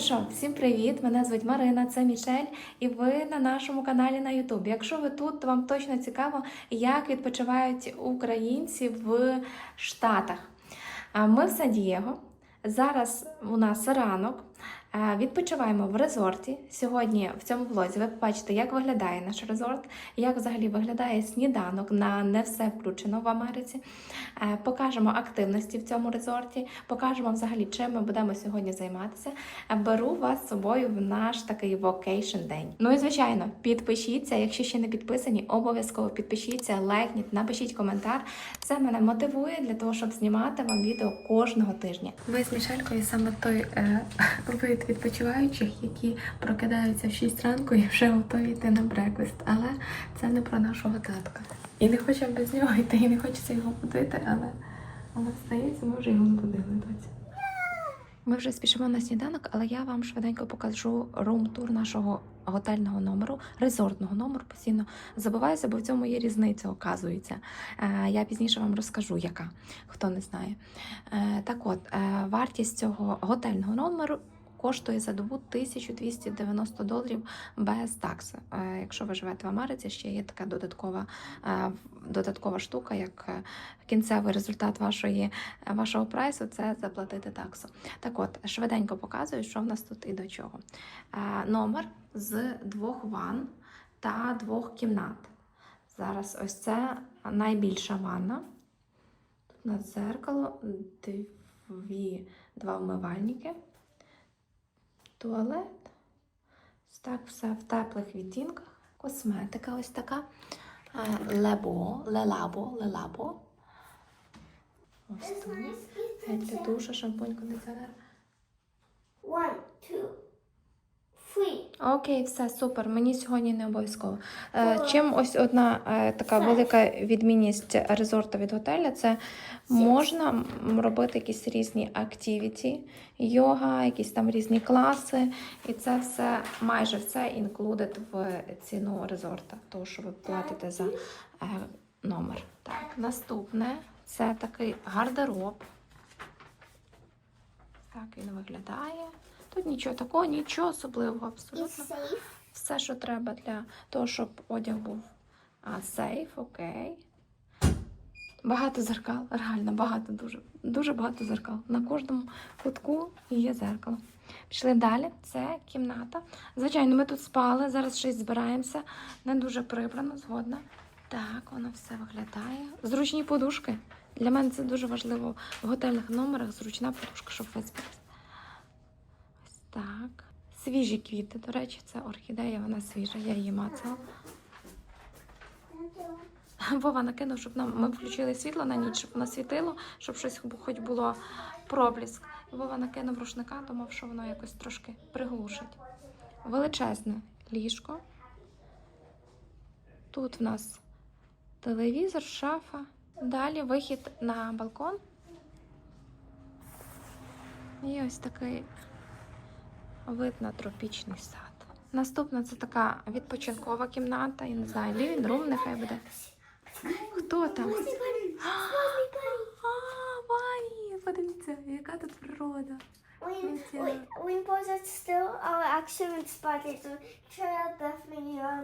Що, всім привіт! Мене звуть Марина, це Мішель, і ви на нашому каналі на Ютубі. Якщо ви тут, то вам точно цікаво, як відпочивають українці в Штатах. Ми в Сан-Дієго. Зараз у нас ранок. Відпочиваємо в резорті. Сьогодні в цьому влозі ви побачите, як виглядає наш резорт, як взагалі виглядає сніданок на не все включено в Америці. Е, Покажемо активності в цьому резорті, покажемо взагалі, чим ми будемо сьогодні займатися. Е, Беру вас з собою в наш такий вокейшн день. Ну і звичайно, підпишіться. Якщо ще не підписані, обов'язково підпишіться, лайкніть, напишіть коментар. Це мене мотивує для того, щоб знімати вам відео кожного тижня. Ви з Мішелькою саме той е, вид відпочиваючих, які прокидаються в 6 ранку і вже готові йти на брекфест. Але це не про нашого татка. І не хочемо без нього йти, і не хочеться його будити, але, але здається, ми вже його не будили. Ми вже спішимо на сніданок, але я вам швиденько покажу рум-тур нашого готельного номеру, резортного номеру. Постійно забуваюся, бо в цьому є різниця, оказується. Е, Я пізніше вам розкажу, яка, хто не знає. Е, Так от, е, вартість цього готельного номеру. Коштує за добу 1290 доларів без такси. Е, Якщо ви живете в Америці, ще є така додаткова, е, додаткова штука, як е, кінцевий результат вашої, вашого прайсу це заплатити таксу. Так от, швиденько показую, що в нас тут і до чого. Номер з двох ванн та двох кімнат. Зараз ось це найбільша ванна. Тут у нас зеркало, дві, два вмивальники, туалет. Так все в теплих відтінках. Косметика ось така. Е, Лебо, лелабо, лелабо. Ось тут. Це дуже шампунь, кондиціонер. Окей, все супер. Мені сьогодні не обов'язково. Е, чим ось одна е, така велика відмінність резорту від готеля це можна робити якісь різні активіті, йога, якісь там різні класи, і це все майже все інклюдед в ціну резорта, того, що ви платите за е, номер. Так, наступне це такий гардероб. Так він виглядає. Тут нічого такого, нічого особливого, абсолютно. Все, що треба для того, щоб одяг був а, сейф, окей. Багато зеркал, реально багато, дуже, дуже багато зеркал. На кожному кутку є зеркало. Пішли далі. Це кімната. Звичайно, ми тут спали, зараз щось збираємося. Не дуже прибрано, згодна. Так, воно все виглядає. Зручні подушки. Для мене це дуже важливо в готельних номерах. Зручна подушка, щоб виспатися. Так. Свіжі квіти, до речі, це орхідея, вона свіжа, я її мацала. Вова накинув, щоб нам ми включили світло на ніч, щоб воно світило, щоб щось хоч було пробліск. Вова накинув рушника, думав, що воно якось трошки приглушить. Величезне ліжко. Тут в нас телевізор, шафа. Далі вихід на балкон. І ось такий вид на тропічний сад. Наступна це така відпочинкова кімната. Я не знаю, лівін рум нехай буде. Хто там? А, Вані, подивіться, яка тут природа. Pause it still, our action spotted, so try out definitely on.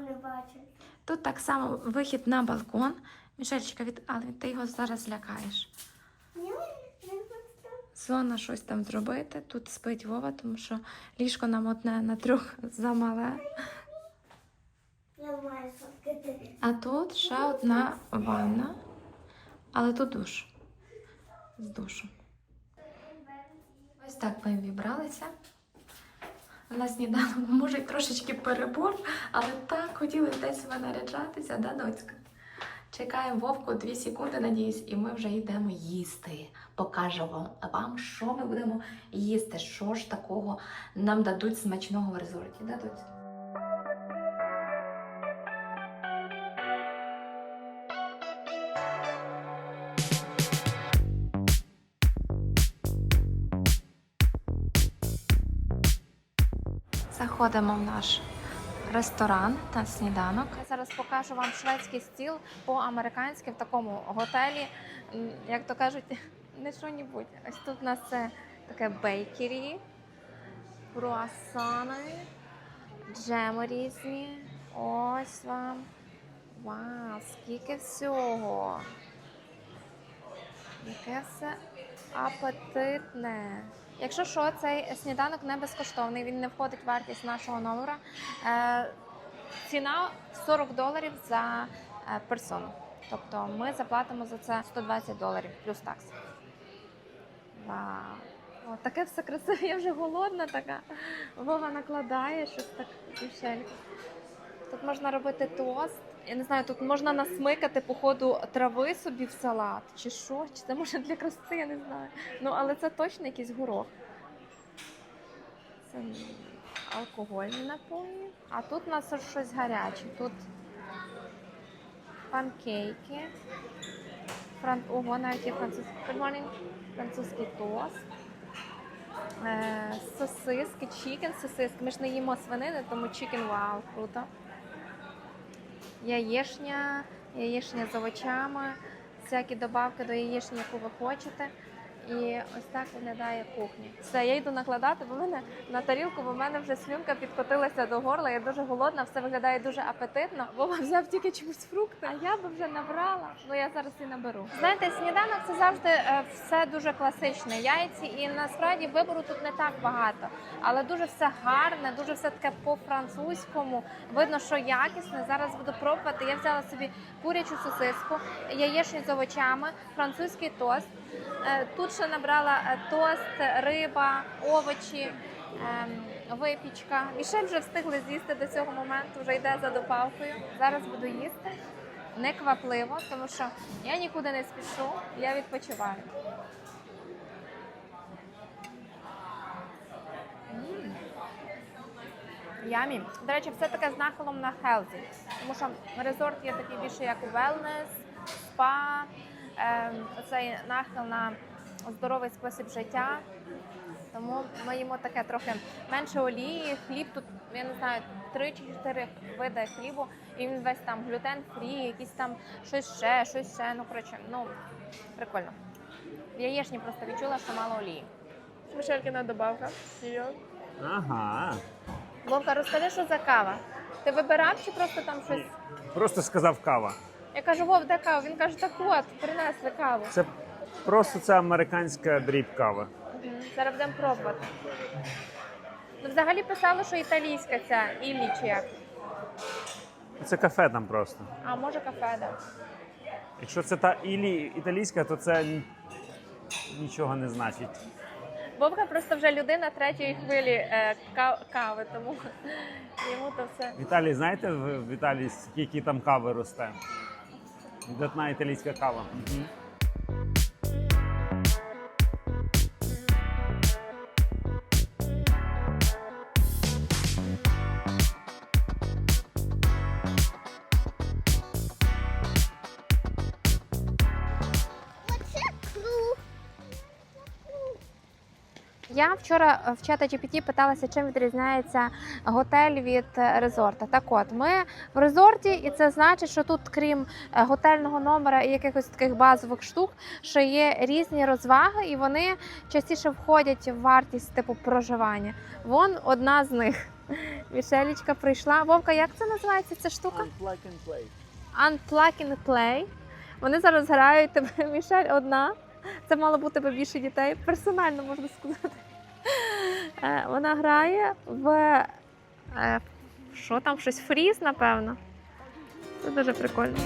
Тут так само вихід на балкон. Мішельчика, від... але ти його зараз лякаєш. Зона щось там зробити. Тут спить Вова, тому що ліжко нам одне на трьох замале. А тут ще одна ванна, але тут душ. З душем. Ось так ми вібралися. На сніданок може трошечки перебор, але так хотіли десь наряджатися, да, доцька? Чекаємо Вовку 2 секунди, надіюсь, і ми вже йдемо їсти. Покажемо вам, що ми будемо їсти, що ж такого нам дадуть смачного в резорті. Да, доць? Заходимо в наш ресторан на сніданок. Я зараз покажу вам шведський стіл по-американськи в такому готелі. Як то кажуть, не що-небудь. Ось тут у нас це таке бейкері. круасани, джеми різні. Ось вам. Вау, скільки всього. Яке все апетитне. Якщо що, цей сніданок не безкоштовний, він не входить в вартість нашого номера. Е, ціна 40 доларів за е, персону. Тобто ми заплатимо за це 120 доларів плюс такс. Вау! О, таке все красиве, я вже голодна така. Вова накладає щось так дівчелька. Тут можна робити тост. Я не знаю, тут можна насмикати по ходу трави собі в салат, чи що, чи це може для краси, я не знаю. Ну, але це точно якийсь горох. Це алкогольні напої. А тут у нас щось гаряче. Тут панкейки. Фран... Ого, навіть є французький, Good французький тост. Е, сосиски, чікен, сосиски. Ми ж не їмо свинини, тому чікен вау, круто. Яєшня, яєшня з овочами, всякі добавки до яєшні, яку ви хочете. І ось так виглядає кухня. Все, я йду накладати, бо в мене на тарілку, бо в мене вже слюнка підкотилася до горла. Я дуже голодна, все виглядає дуже апетитно. Вова взяв тільки чомусь фрукти, а я би вже набрала. Ну я зараз і наберу. Знаєте, сніданок це завжди е, все дуже класичне. Яйці, і насправді вибору тут не так багато, але дуже все гарне, дуже все таке по-французькому. Видно, що якісне. Зараз буду пробувати. Я взяла собі курячу сосиску, яєчню з овочами, французький тост. Е, Тут ще набрала е, тост, риба, овочі, ем, випічка. Мішель вже встигли з'їсти до цього моменту, вже йде за добавкою. Зараз буду їсти неквапливо, тому що я нікуди не спішу, я відпочиваю. Ямі. До речі, все таке з нахилом на healthy, тому що резорт є такий більше як wellness, спа, оцей нахил на здоровий спосіб життя. Тому ми їмо таке трохи менше олії. Хліб тут, я не знаю, три чи чотири види хлібу, і він весь там глютен фрі, якісь там щось ще, щось ще. Ну коротше, ну прикольно. В яєчні просто відчула, що мало олії. Мишелькина добавка. Ага. Вовка, розкажи, що за кава? Ти вибирав чи просто там щось? Просто сказав кава. Я кажу, Вов, де кава? Він каже, так от, принесли каву. Це просто це американська дріб кава. Мгм, Зараз будемо пробувати. Ну, взагалі писали, що італійська ця Іллі чи як. Це кафе там просто. А може кафе, да. Якщо це та ілі італійська, то це ні- нічого не значить. Вовка просто вже людина третьої хвилі е, ка- кави, тому йому то все. В Італії, знаєте, в в Італії скільки там кави росте? Видатна італійська кава. Мгм. Вчора е, в чата GPT питалася, чим відрізняється готель від е, резорта. Так от, ми в резорті, і це значить, що тут, крім е, готельного номера і якихось таких базових штук, ще є різні розваги, і вони частіше входять в вартість типу проживання. Вон одна з них. Мішелічка прийшла. Вовка, як це називається ця штука? Unplug and Play. Вони зараз грають тебе, Мішель, одна. Це мало бути більше дітей. Персонально можна сказати. Е, Вона грає в е, що там, щось фріз, напевно. Це дуже прикольно.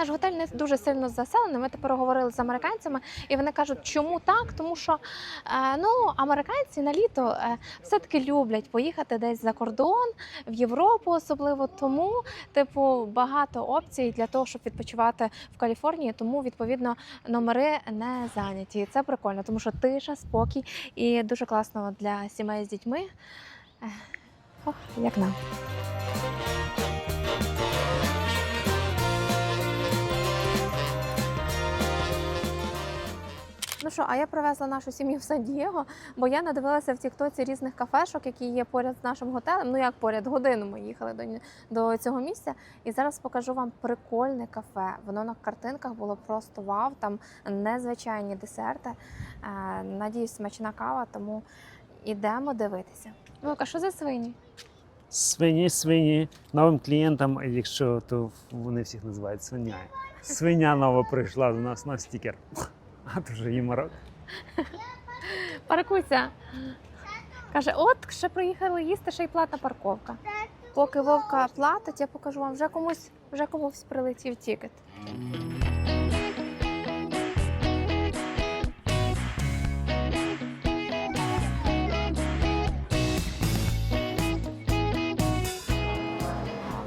Наш готель не дуже сильно заселений. Ми тепер говорили з американцями, і вони кажуть, чому так? Тому що е, ну, американці на літо е, все-таки люблять поїхати десь за кордон, в Європу, особливо тому, типу, багато опцій для того, щоб відпочивати в Каліфорнії. Тому відповідно номери не зайняті. І це прикольно, тому що тиша, спокій і дуже класно для сімей з дітьми. Ох, як нам. Ну що, а я привезла нашу сім'ю в Сан-Дієго, бо я надивилася в Тіктоці різних кафешок, які є поряд з нашим готелем. Ну як поряд, годину ми їхали до, до цього місця. І зараз покажу вам прикольне кафе. Воно на картинках було просто вау. Там незвичайні десерти. Е, надіюсь, смачна кава, тому ідемо дивитися. Лука, що за свині? Свині, свині. Новим клієнтам, якщо то вони всіх називають свиняю. Свиня нова прийшла до нас на стікер. А то вже їмарок. Паркуйся. Каже, от ще приїхали їсти, ще й платна парковка. Поки вовка платить, я покажу вам вже комусь, вже комусь прилетів тікет.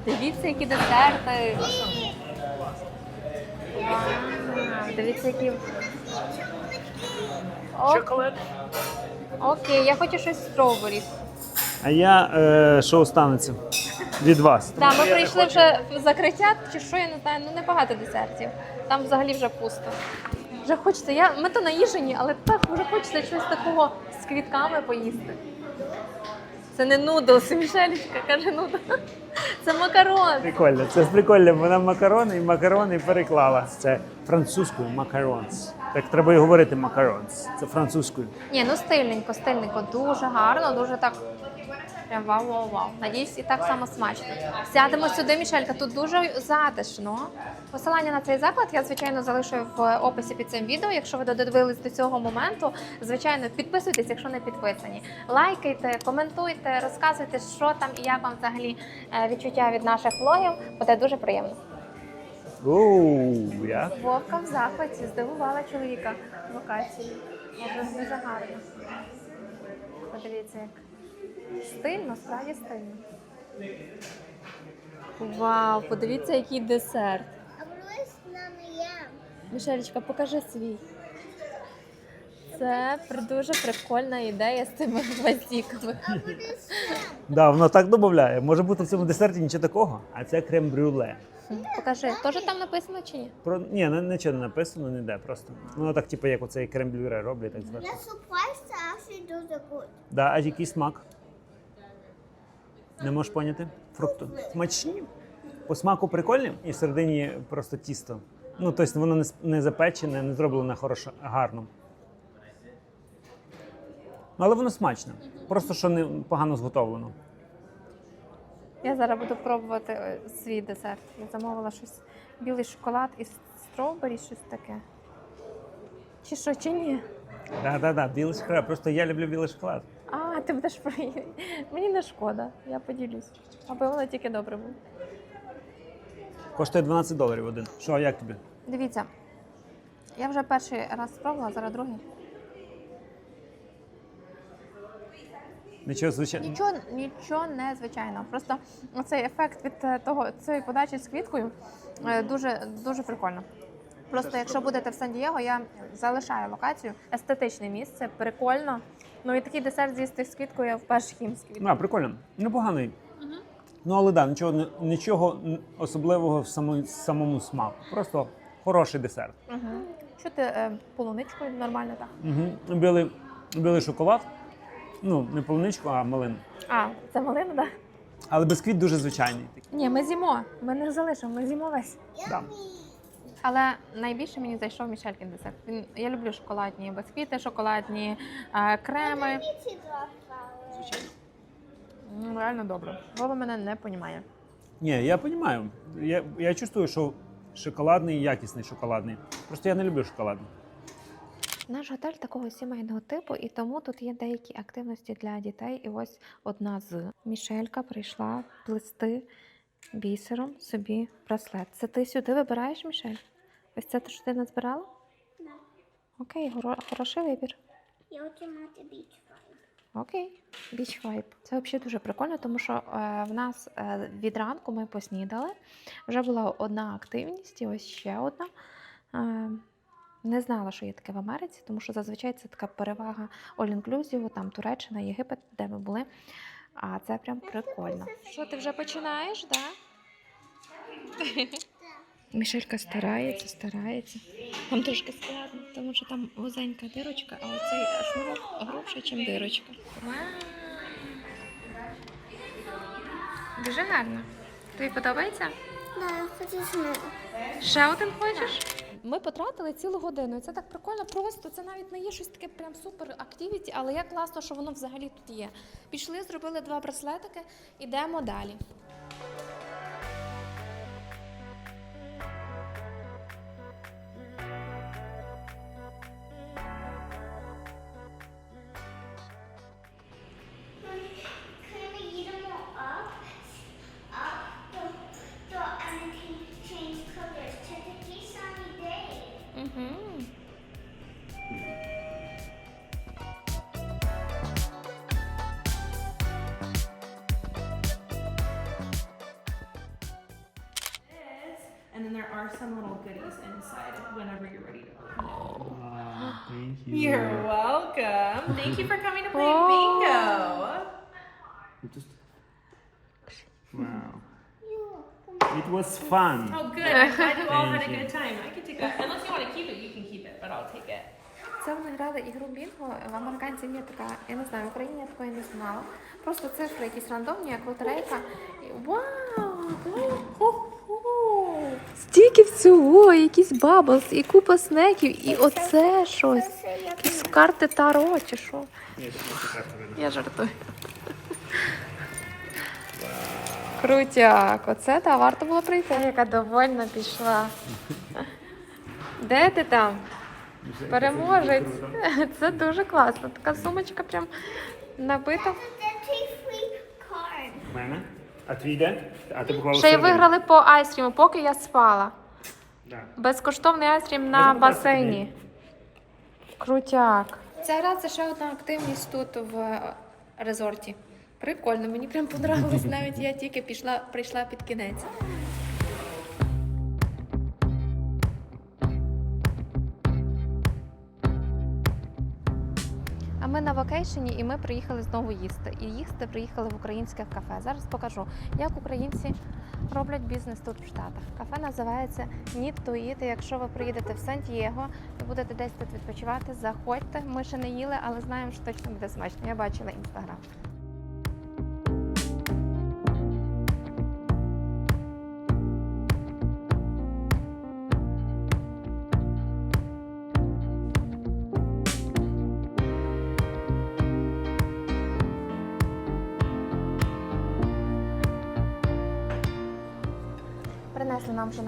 Дивіться, які десерти. Дивіться, які. Шоколад. Окей, я хочу щось стробері. А я е, що останеться від вас? Так, ми прийшли вже в закриття, чи що, я не знаю, ну небагато десертів. Там взагалі вже пусто. Вже хочеться, я, ми то наїжені, але так вже хочеться щось такого з квітками поїсти. Це не нудлс, Мішелечка каже нудл. Це макарон. Прикольно, це ж прикольно. Вона макарони і макарони переклала. Це французькою макаронс. Так треба і говорити макаронс. Це французькою. Ні, ну стильненько, стильненько, дуже гарно, дуже так. Прям вау, вау, вау. Надіюсь, і так само смачно. Сядемо сюди, Мішелька, тут дуже затишно. Посилання на цей заклад я, звичайно, залишу в описі під цим відео. Якщо ви додивились до цього моменту, звичайно, підписуйтесь, якщо не підписані. Лайкайте, коментуйте, розказуйте, що там і як вам взагалі е, відчуття від наших влогів. Буде дуже приємно. Оу, я. Вовка в захваті здивувала чоловіка локації. Дуже дуже гарно. Подивіться, як стильно, справді стильно. Вау, подивіться, який десерт. А плюс нам є. Мішелечка, покажи свій. Це при- дуже прикольна ідея з цими гвоздіками. Да, воно так додає. Може бути в цьому десерті нічого такого, а це крем-брюле. Покажи, теж там написано чи ні? Про ні, нічого не написано, ніде просто. Воно так, типу, як оцей крем-брюле роблять, так зверху. surprise actually does a good. Да, а який смак? Не можеш поняти? Фрукту. Смачні. По смаку прикольні і всередині просто тісто. Ну, тобто воно не, запечене, не зроблено хорошо, гарно. Але воно смачне. Просто що не погано зготовлено. Я зараз буду пробувати е, свій десерт. Я замовила щось білий шоколад із стробері, щось таке. Чи що, чи ні? Так, так, так, білий шоколад. Просто я люблю білий шоколад. А, ти будеш про Мені не шкода, я поділюсь. Аби воно тільки добре було. Коштує 12 доларів один. Що, як тобі? Дивіться, я вже перший раз спробувала, зараз другий. Нічого звичайного. Нічого, нічого незвичайного. Просто цей ефект від е, того цієї подачі з квіткою е, дуже дуже прикольно. Просто якщо будете в Сан-Дієго, я залишаю локацію. Естетичне місце, прикольно. Ну і такий десерт з'їсти з квіткою я вперше їм з квіткою. А, прикольно. Непоганий. Ну, але так, да, нічого, нічого особливого в самому, самому смаку. Просто хороший десерт. Угу. Що ти е, полуничкою нормально так? Угу. Білий, білий шоколад. Ну, не полуничку, а малину. А, це малина, так? Але бісквіт дуже звичайний. Ні, ми з'їмо. Ми не залишимо, ми з'їмо весь. Да. Але найбільше мені зайшов Мішелькін десерт. Він я люблю шоколадні бісквіти, шоколадні е, креми. Ну, реально добре. Вова мене не понімає. Ні, я розумію. Я, я чувствую, що шоколадний якісний шоколадний. Просто я не люблю шоколадний. Наш готель такого сімейного типу, і тому тут є деякі активності для дітей. І ось одна з Мішелька прийшла плести бісером собі браслет. Це ти сюди вибираєш, Мішель? Ось це те, що ти назбирала? Да. Окей, горо- хороший вибір. Я хочу мати біч Окей, біч вайп. Це взагалі дуже прикольно, тому що е, в нас е, від ранку ми поснідали. Вже була одна активність, і ось ще одна. Е, не знала, що є таке в Америці, тому що зазвичай це така перевага all-inclusive, там Туреччина, Єгипет, де ми були. А це прям прикольно. Що ти вже починаєш, так? Мішелька старається, старається. Там трошки складно, тому що там вузенька дирочка, а оцей шнурок грубший, ніж дирочка. Вау! Дуже гарно. Тобі подобається? Да, хочу знову. Ще один хочеш? Ми потратили цілу годину. І це так прикольно, просто це навіть не є щось таке прям супер активіті, але як класно, що воно взагалі тут є. Пішли, зробили два браслетики, ідемо далі. You're welcome. Thank you for coming to play Oh. bingo. Just... Wow. It was fun. Oh, good. I'm glad you all had a good time. I can take that. Unless you want to keep it, you can keep it, but I'll take it. Це вони грали ігру Бінго. В американців є така, я не знаю, в Україні я такої не знала. Просто цифри якісь рандомні, як лотерейка. І- Вау! Хо-хо! Стільки всього, якісь баблс, і купа снеків, і оце щось. Карти Таро чи що. Я жартую. Крутяк, оце та варто було прийти. Яка довольна пішла. Де ти там? Переможець. Це дуже класно. Така сумочка прям набита. Card. Мене? А твій де? А ти поклала Ще й виграли по айстріму, поки я спала. Безкоштовний айстрім на басейні. Крутяк. Ця гра це ще одна активність тут в резорті. Прикольно, мені прям понравилось, навіть я тільки пішла, прийшла під кінець. Ми на вакейшені і ми приїхали знову їсти. І їсти приїхали в українське кафе. Зараз покажу, як українці роблять бізнес тут в Штатах. Кафе називається Need to Eat. Якщо ви приїдете в Сан-Дієго і будете десь тут відпочивати, заходьте. Ми ще не їли, але знаємо, що точно буде смачно. Я бачила інстаграм.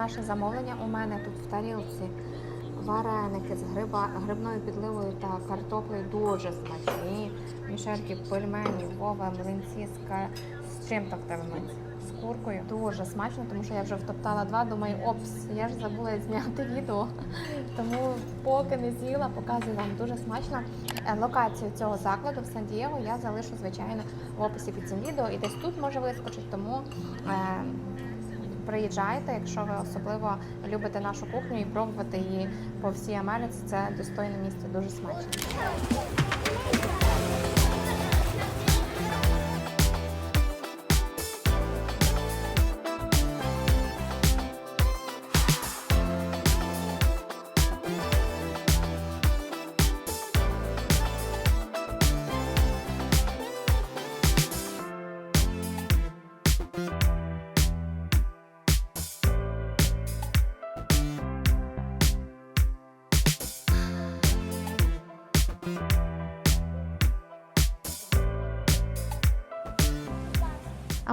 Наше замовлення. У мене тут в тарілці вареники з гриба, грибною підливою та картоплею дуже смачні. Мішельки пельмені, вова, млинці з, ка... з чим тебе млинці? З куркою. Дуже смачно, тому що я вже втоптала два. Думаю, опс, я ж забула зняти відео. Тому поки не з'їла, показую вам дуже смачно. Е, Локацію цього закладу в Сан-Дієго я залишу, звичайно, в описі під цим відео. І десь тут може вискочить, тому. Е, Приїжджайте, якщо ви особливо любите нашу кухню і пробувати її по всій Америці. Це достойне місце, дуже смачно.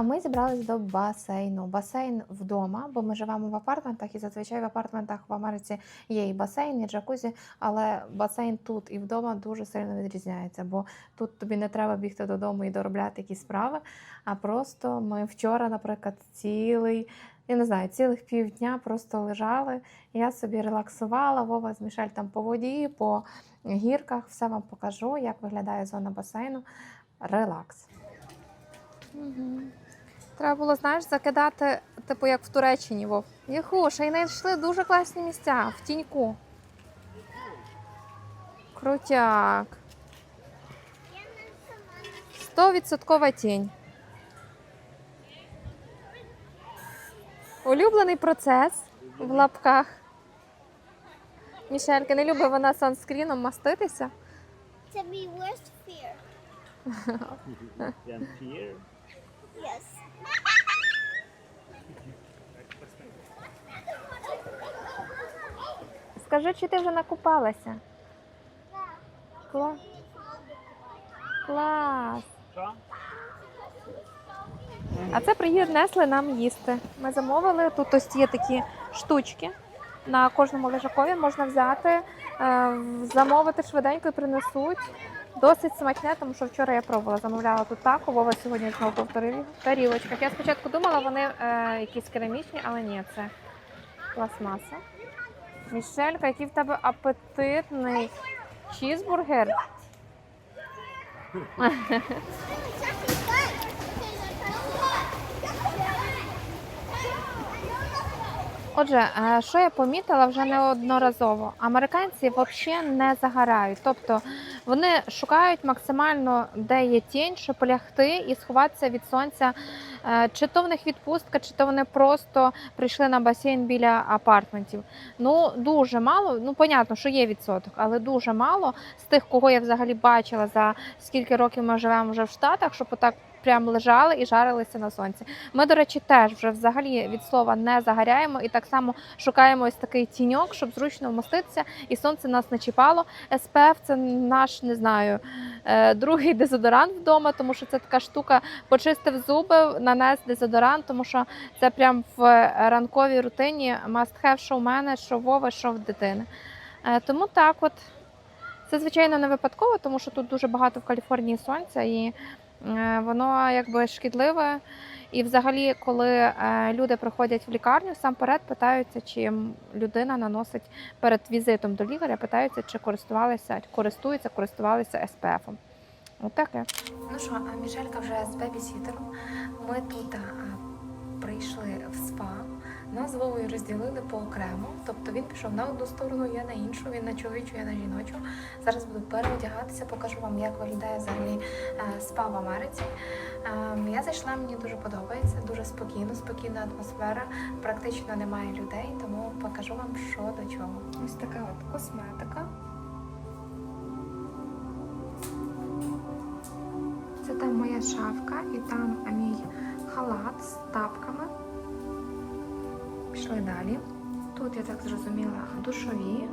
А ми зібрались до басейну. Басейн вдома, бо ми живемо в апартментах, і зазвичай в апартментах в Америці є і басейн, і джакузі, але басейн тут і вдома дуже сильно відрізняється, бо тут тобі не треба бігти додому і доробляти якісь справи. А просто ми вчора, наприклад, цілий. Я не знаю, цілих півдня просто лежали. Я собі релаксувала. Вова з Мішель там по воді, по гірках. Все вам покажу, як виглядає зона басейну. Релакс. Угу. Треба було, знаєш, закидати, типу, як в Туреччині, Вов. Яху, ще й знайшли дуже класні місця в тіньку. Крутяк. Стовідсоткова тінь. Улюблений процес. в лапках. Мішелька, не любить вона санскріном маститися. To be worst fear. Yes. Скажи, чи ти вже накупалася? Клас. Клас. А це принесли нам їсти. Ми замовили. Тут ось є такі штучки. На кожному лежакові можна взяти, е, замовити швиденько і принесуть. Досить смачне, тому що вчора я пробувала, замовляла тут тако, Вова сьогодні знову в тарілочках. Я спочатку думала, вони е, якісь керамічні, але ні, це пластмаса. Мішелька, який в тебе апетитний чізбургер. Отже, е, що я помітила вже неодноразово, американці взагалі не загорають. Тобто вони шукають максимально, де є тінь, щоб лягти і сховатися від сонця. Е, Чи то в них відпустка, чи то вони просто прийшли на басейн біля апартментів. Ну дуже мало. Ну понятно, що є відсоток, але дуже мало з тих, кого я взагалі бачила за скільки років ми живемо вже в Штатах, щоб отак прям лежали і жарилися на сонці. Ми, до речі, теж вже взагалі від слова не загоряємо і так само шукаємо ось такий тіньок, щоб зручно вмоститися, і сонце нас не чіпало. SPF – це наш, не знаю, е, другий дезодорант вдома, тому що це така штука. Почистив зуби, нанес дезодорант, тому що це прям в ранковій рутині must have, що в мене, що в що в дитини. Е, Тому так от. Це, звичайно, не випадково, тому що тут дуже багато в Каліфорнії сонця, і воно якби шкідливе. І взагалі, коли е, люди приходять в лікарню, сам перед питаються, чи людина наносить перед візитом до лікаря, питаються, чи користувалися, користуються, користувалися СПФ-ом. От таке. Ну що, а Мішелька вже з бебісітером. Ми тут а, прийшли в спа. Нас з Вовою розділили по окремо. Тобто він пішов на одну сторону, я на іншу, він на чоловічу, я на жіночу. Зараз буду переодягатися, покажу вам, як виглядає взагалі е, спа в Америці. Ем, Я зайшла, мені дуже подобається, дуже спокійно, спокійна атмосфера, практично немає людей, тому покажу вам, що до чого. Ось така от косметика. Це там моя шафка і там мій халат з тапками. Пішли далі. Тут, я так зрозуміла, душові.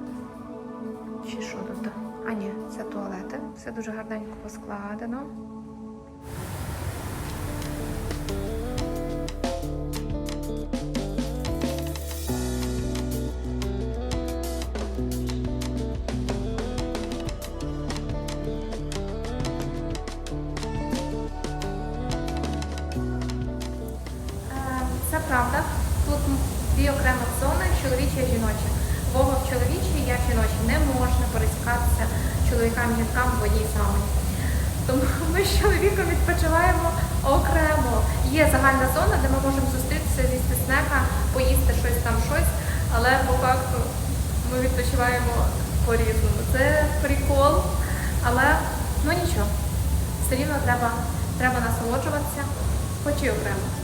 Чи що тут? А ні, це туалети. Все дуже гарненько поскладено. Але по факту ми відпочиваємо по-різному. Це прикол, але ну нічого. Все рівно треба, треба насолоджуватися, хоч і окремо.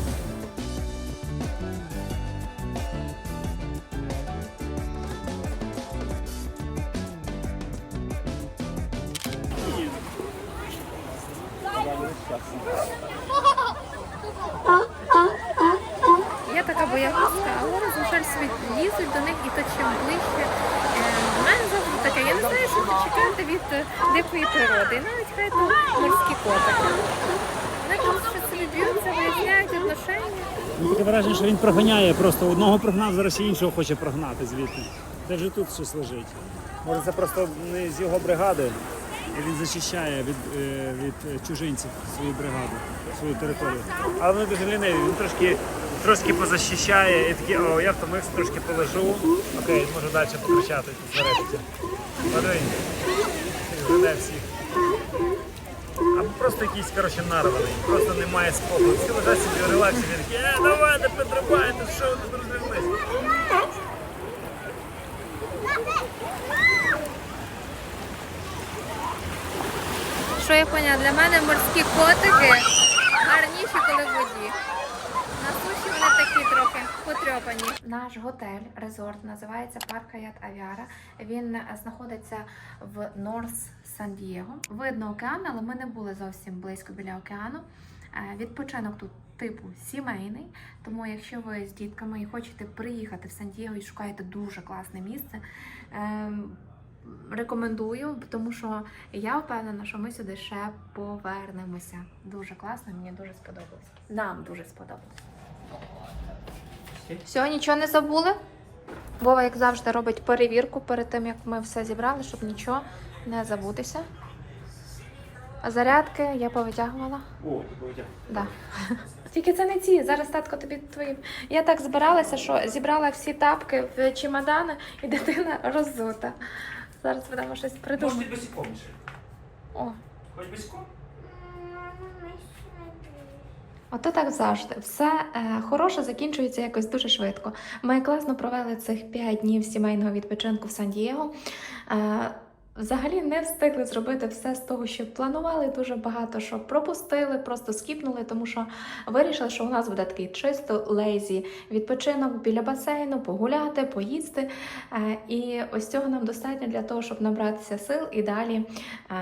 Дикої природи. Навіть хай то морські котики. Вони просто щось собі таке враження, що він проганяє просто одного прогнав, зараз і іншого хоче прогнати звідти. Де вже тут щось лежить. Може, це просто не з його бригади, і він зачищає від, е, від чужинців свою бригаду, свою територію. Але вони дуже ліниві, він трошки, трошки позащищає і такий, о, я втомився, трошки полежу. Окей, можу далі покричати. Подивись, веде всіх. Або просто якийсь коротше нарваний, просто немає спокою. Всі лежать собі в релаксі, він такий, е, давайте, підрибайте, що ви тут розлились? Що я поняла, для мене морські котики гарніші, коли в воді. На суші вони такі трохи потрьопані. Наш готель, резорт називається Парк Хаят Авіара. Він знаходиться в Норс Сан-Дієго. Видно океан, але ми не були зовсім близько біля океану. Е, Відпочинок тут типу сімейний. Тому, якщо ви з дітками і хочете приїхати в Сан-Дієго і шукаєте дуже класне місце. ем, Рекомендую, тому що я впевнена, що ми сюди ще повернемося. Дуже класно, мені дуже сподобалось. Нам дуже сподобалось. Все, нічого не забули? Вова, як завжди, робить перевірку перед тим, як ми все зібрали, щоб нічого не забутися. А зарядки я повитягувала. О, Бодя. Да. Тільки це не ці. Зараз татко тобі твої. Я так збиралася, що зібрала всі тапки в чемодани і дитина роззута. Зараз будемо щось придумати. босиком ще. О, Хоч босиком? Ото так завжди. Все е, хороше закінчується якось дуже швидко. Ми класно провели цих 5 днів сімейного відпочинку в Сан-Дієго. Е, Взагалі не встигли зробити все з того, що планували. Дуже багато що пропустили, просто скіпнули, тому що вирішили, що у нас буде такий чисто лейзі відпочинок біля басейну, погуляти, поїсти. Е, І ось цього нам достатньо для того, щоб набратися сил і далі е,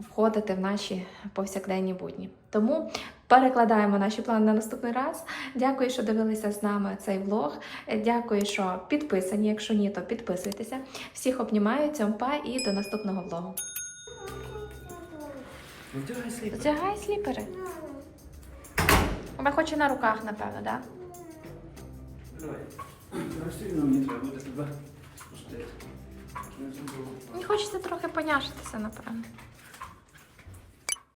входити в наші повсякденні будні. Тому перекладаємо наші плани на наступний раз. Дякую, що дивилися з нами цей влог. Дякую, що підписані. Якщо ні, то підписуйтеся. Всіх обнімаю, цьомпа і до наступного влогу. Вдягай сліпер. Вдягай сліпери. Вона хоче на руках, напевно, так? Да? Давай. Зараз все одно мені треба буде тебе спустити. Мені хочеться трохи поняшитися, напевно.